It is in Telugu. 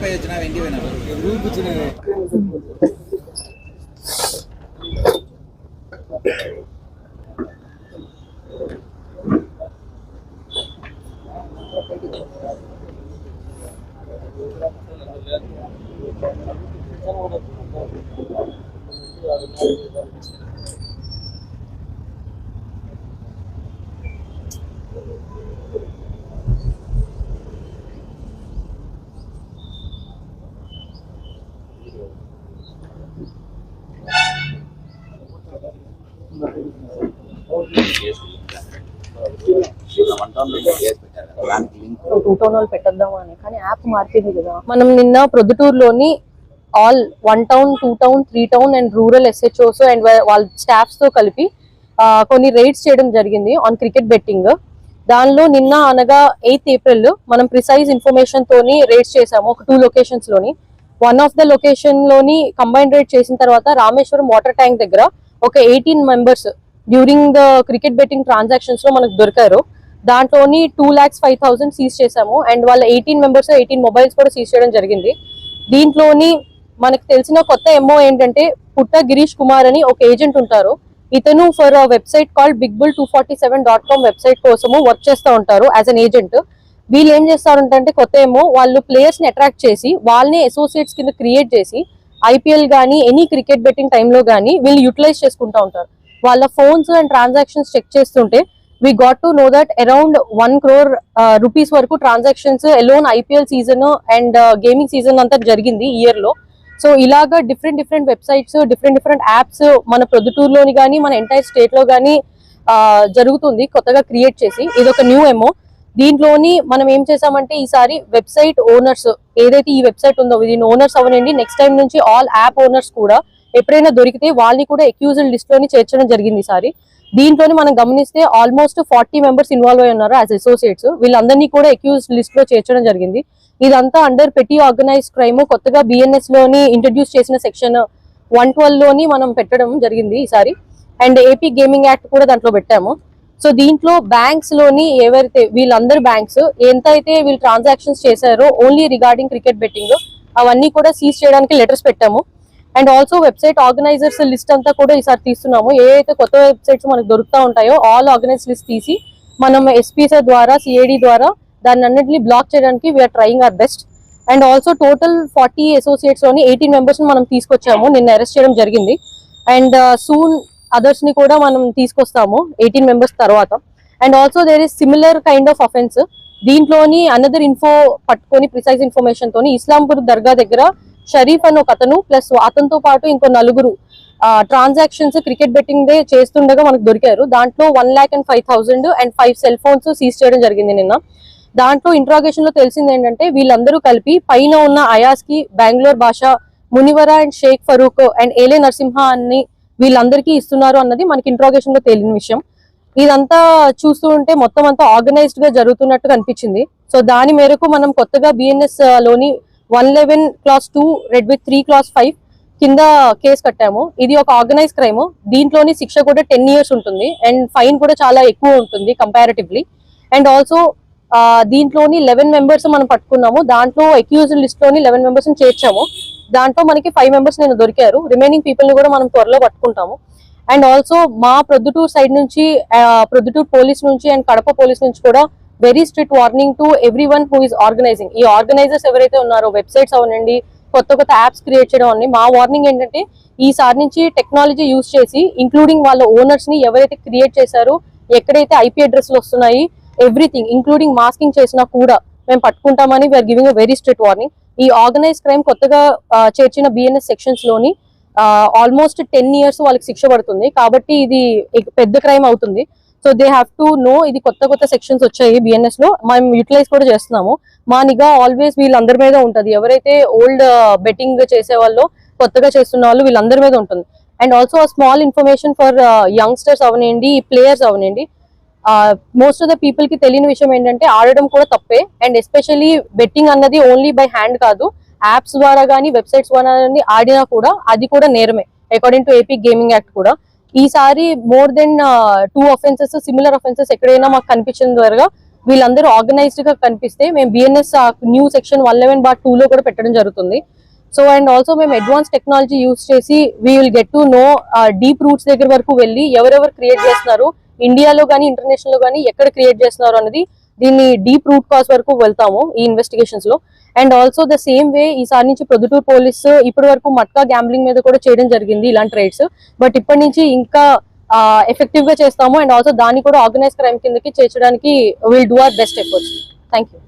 पे इतना वेंडी बना रूप कुछ नहीं Thank you. వాళ్ళు పెట్టద్దాం అని కానీ యాప్ మారిపోయింది కదా. మనం నిన్న ప్రొద్దుటూరులోని all one town two town three town and rural SHOs and వాళ్ళ స్టాఫ్స్తో కలిపి కొన్ని రైడ్స్ చేయడం జరిగింది ఆన్ క్రికెట్ బెట్టింగ్ దానిలో నిన్న అనగా ఎయిత్ ఏప్రిల్ మనం ప్రిసైజ్ ఇన్ఫర్మేషన్ తోని రైడ్స్ చేసాము ఒక టూ లొకేషన్స్లోని. వన్ ఆఫ్ ద లొకేషన్లోని కంబైన్ రైడ్ చేసిన తర్వాత రామేశ్వరం వాటర్ ట్యాంక్ దగ్గర ఒక eighteen members during the cricket betting ట్రాన్సాక్షన్స్లో మనకు దొరికారు. దాంట్లోని two lakhs five thousand seize చేసాము అండ్ వాళ్ళ ఎయిటీన్ మెంబర్స్ ఎయిటీన్ మొబైల్స్ కూడా సీజ్ చేయడం జరిగింది. దీంట్లోని మనకు తెలిసిన కొత్త ఎంఓ ఏంటంటే పుట్ట గిరీష్ కుమార్ అని ఒక ఏజెంట్ ఉంటారు. ఇతను for website call big bull two forty seven dot com website కోసము వర్క్ చేస్తూ ఉంటారు యాజ్ అన్ ఏజెంట్ వీళ్ళు ఏం చేస్తారంటే కొత్త ఏమో వాళ్ళు ప్లేయర్స్ని అట్రాక్ట్ చేసి వాళ్ళని అసోసియేట్స్ కింద క్రియేట్ చేసి ఐపీఎల్ కానీ ఎనీ క్రికెట్ బెట్టింగ్ టైంలో కానీ వీళ్ళు యూటిలైజ్ చేసుకుంటూ ఉంటారు. వాళ్ళ ఫోన్స్ అండ్ ట్రాన్సాక్షన్స్ చెక్ చేస్తుంటే we got to know that around one crore rupees వరకు transactions alone IPL season and gaming season అంతా జరిగింది ఇయర్లో సో ఇలాగా different different websites different different apps మన ప్రొద్దుటూరులోని కానీ మన ఎంటైర్ స్టేట్లో కానీ జరుగుతుంది కొత్తగా క్రియేట్ చేసి. ఇది ఒక న్యూ ఎమో దీంట్లోని మనం ఏం చేసామంటే ఈసారి వెబ్సైట్ ఓనర్స్ ఏదైతే ఈ వెబ్సైట్ ఉందో దీని ఓనర్స్ అవనండి నెక్స్ట్ టైం నుంచి ఆల్ యాప్ ఓనర్స్ కూడా ఎప్పుడైనా దొరికితే వాళ్ళని కూడా అక్యూజ్డ్ లిస్ట్లోని చేర్చడం జరిగింది ఈసారి. దీంట్లోని మనం గమనిస్తే ఆల్మోస్ట్ ఫార్టీ మెంబర్స్ ఇన్వాల్వ్ అయి ఉన్నారు యాజ్ అసోసియేట్స్ వీళ్ళందరినీ కూడా అక్యూజ్ లిస్ట్లో చేర్చడం జరిగింది. ఇదంతా అండర్ పెట్టి ఆర్గనైజ్ క్రైమ్ కొత్తగా బిఎన్ఎస్లోని ఇంట్రడ్యూస్ చేసిన సెక్షన్ వన్ ట్వెల్వ్లోని మనం పెట్టడం జరిగింది ఈసారి. అండ్ ఏపీ గేమింగ్ యాక్ట్ కూడా దాంట్లో పెట్టాము. సో దీంట్లో బ్యాంక్స్లోని ఎవరైతే వీళ్ళందరు బ్యాంక్స్ ఎంత అయితే వీళ్ళు ట్రాన్సాక్షన్స్ చేశారో ఓన్లీ రిగార్డింగ్ క్రికెట్ బెట్టింగ్ అవన్నీ కూడా సీజ్ చేయడానికి లెటర్స్ పెట్టాము. And also website organisers list అంతా కూడా ఈసారి తీస్తున్నాము. ఏ అయితే కొత్త వెబ్సైట్స్ మనకు దొరుకుతూ ఉంటాయో ఆల్ ఆర్గనైజ్ లిస్ట్ తీసి మనం ఎస్పీసీ ద్వారా సిఐడి ద్వారా దాన్ని అన్నింటినీ బ్లాక్ చేయడానికి we're trying our best and also total forty అసోసియేట్స్లోని eighteen members మనం తీసుకొచ్చాము. నిన్న అరెస్ట్ చేయడం జరిగింది. అండ్ సూన్ uh, అదర్స్ని కూడా మనం తీసుకొస్తాము ఎయిటీన్ మెంబర్స్ తర్వాత. And also there is similar kind of offence దీంట్లోని అనదర్ ఇన్ఫో పట్టుకొని ప్రిసైజ్ ఇన్ఫర్మేషన్ తోని ఇస్లాంపూర్ దర్గా దగ్గర షరీఫ్ అని ఒక అతను ప్లస్ అతనితో పాటు ఇంకో నలుగురు ట్రాన్సాక్షన్స్ క్రికెట్ బెట్టింగ్ డే చేస్తుండగా మనకు దొరికారు. దాంట్లో one lakh and five thousand and five cell phones seize చేయడం జరిగింది నిన్న. దాంట్లో ఇంట్రాగేషన్లో తెలిసింది ఏంటంటే వీళ్ళందరూ కలిపి పైన ఉన్న అయాస్కి బెంగళూరు భాష మునివరా అండ్ షేక్ ఫరూక్ అండ్ ఏలే నరసింహ అని వీళ్ళందరికీ ఇస్తున్నారు అన్నది మనకి ఇంట్రోగేషన్లో తేలిన విషయం. ఇదంతా చూస్తూ ఉంటే మొత్తం అంతా ఆర్గనైజ్డ్గా జరుగుతున్నట్టు కనిపించింది సో దాని మేరకు మనం కొత్తగా బిఎన్ఎస్లోని one eleven class two read with three class five కింద కేసు కట్టాము. ఇది ఒక ఆర్గనైజ్ క్రైమ్ దీంట్లోని శిక్ష కూడా టెన్ ఇయర్స్ ఉంటుంది. అండ్ ఫైన్ కూడా చాలా ఎక్కువ ఉంటుంది కంపారిటివ్లీ అండ్ ఆల్సో దీంట్లోని లెవెన్ మెంబర్స్ మనం పట్టుకున్నాము. దాంట్లో అక్యూజ్ లిస్ట్లోని లెవెన్ మెంబర్స్ చేర్చాము. దాంట్లో మనకి ఫైవ్ మెంబర్స్ నేను దొరికారు. రిమైనింగ్ పీపుల్ని కూడా మనం త్వరలో పట్టుకుంటాము. అండ్ ఆల్సో మా ప్రొద్దుటూరు సైడ్ నుంచి ప్రొద్దుటూరు ప్రొద్దుటూర్ పోలీస్ నుంచి అండ్ కడప పోలీస్ నుంచి కూడా very strict warning to every one who is organising ఈ ఆర్గనైజర్స్ ఎవరైతే ఉన్నారో వెబ్సైట్స్ అవనండి కొత్త కొత్త యాప్స్ క్రియేట్ చేయడం అని మా వార్నింగ్ ఏంటంటే ఈసారి నుంచి టెక్నాలజీ యూస్ చేసి ఇంక్లూడింగ్ వాళ్ళ ఓనర్స్ని ఎవరైతే క్రియేట్ చేశారో ఎక్కడైతే ఐపీ అడ్రస్లు వస్తున్నాయి ఎవ్రీథింగ్ ఇంక్లూడింగ్ మాస్కింగ్ చేసినా కూడా మేము పట్టుకుంటామని we're giving very strict warning ఈ ఆర్గనైజ్ క్రైమ్ కొత్తగా చేర్చిన బిఎన్ఎస్ సెక్షన్స్లోని ఆల్మోస్ట్ టెన్ ఇయర్స్ వాళ్ళకి శిక్ష పడుతుంది. కాబట్టి ఇది పెద్ద క్రైమ్ అవుతుంది. So they have to know ఇది కొత్త కొత్త సెక్షన్స్ వచ్చాయి బిఎన్ఎస్లో. మనం యూటిలైజ్ కూడా చేస్తున్నాము. మా నిఘా ఆల్వేస్ వీళ్ళందరి మీద ఉంటుంది. ఎవరైతే ఓల్డ్ బెట్టింగ్ చేసే వాళ్ళు కొత్తగా చేస్తున్న వాళ్ళు వీళ్ళందరి మీద ఉంటుంది. And also small information for youngsters అవనండి players అవనండి మోస్ట్ ఆఫ్ ద పీపుల్కి తెలియని విషయం ఏంటంటే ఆడడం కూడా తప్పే. అండ్ ఎస్పెషల్లీ బెట్టింగ్ అన్నది ఓన్లీ బై హ్యాండ్ కాదు. యాప్స్ ద్వారా కానీ వెబ్సైట్స్ ద్వారా కానీ ఆడినా కూడా అది కూడా నేరమే. According to AP gaming act కూడా. ఈసారి more than two offences similar offences ఎక్కడైనా మాకు కనిపించిన ద్వారా వీళ్ళందరూ ఆర్గనైజ్డ్గా కనిపిస్తే మేము BNS new section one eleven bar two లో కూడా పెట్టడం జరుగుతుంది. సో అండ్ ఆల్సో మేము అడ్వాన్స్ టెక్నాలజీ యూస్ చేసి we will get to know deep roots దగ్గర వరకు వెళ్ళి ఎవరెవరు క్రియేట్ చేస్తున్నారు ఇండియాలో కానీ ఇంటర్నేషనల్లో కానీ ఎక్కడ క్రియేట్ చేస్తున్నారు అనేది దీన్ని డీప్ రూట్ కాజ్ వరకు వెళ్తాము ఈ ఇన్వెస్టిగేషన్స్లో. And also the same way ఈసారి నుంచి ప్రొద్దుటూరు పోలీస్ ఇప్పటి వరకు మట్కా గ్యాంబ్లింగ్ మీద కూడా చేయడం జరిగింది ఇలాంటి రైడ్స్. బట్ ఇప్పటి నుంచి ఇంకా ఎఫెక్టివ్గా చేస్తాము. అండ్ ఆల్సో దాన్ని కూడా ఆర్గనైజ్ క్రైమ్ కిందకి చేర్చడానికి will do our best efforts. Thank you